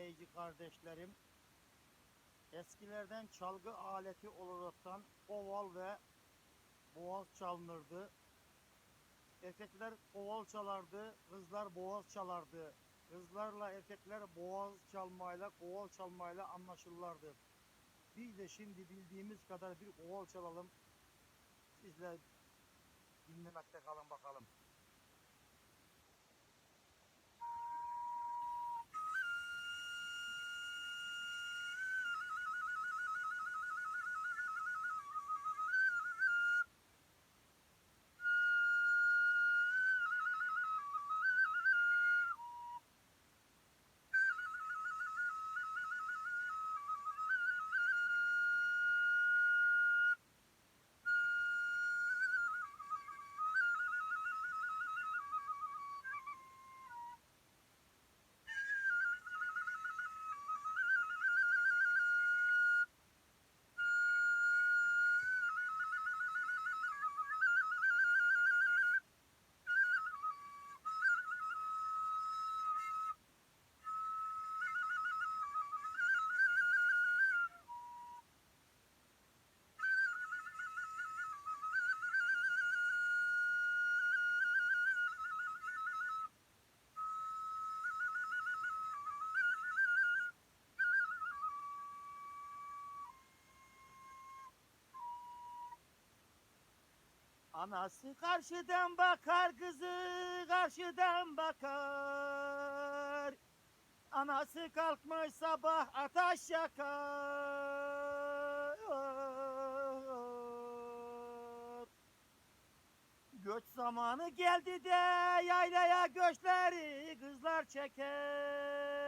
izleyici kardeşlerim. Eskilerden çalgı aleti olaraktan oval ve boğaz çalınırdı. Erkekler oval çalardı, kızlar boğaz çalardı. Kızlarla erkekler boğaz çalmayla, oval çalmayla anlaşırlardı. Biz de şimdi bildiğimiz kadar bir oval çalalım. Sizle dinlemekte kalın bakalım. Anası karşıdan bakar, kızı karşıdan bakar. Anası kalkmış sabah ateş yakar. Göç zamanı geldi de yaylaya göçleri kızlar çeker.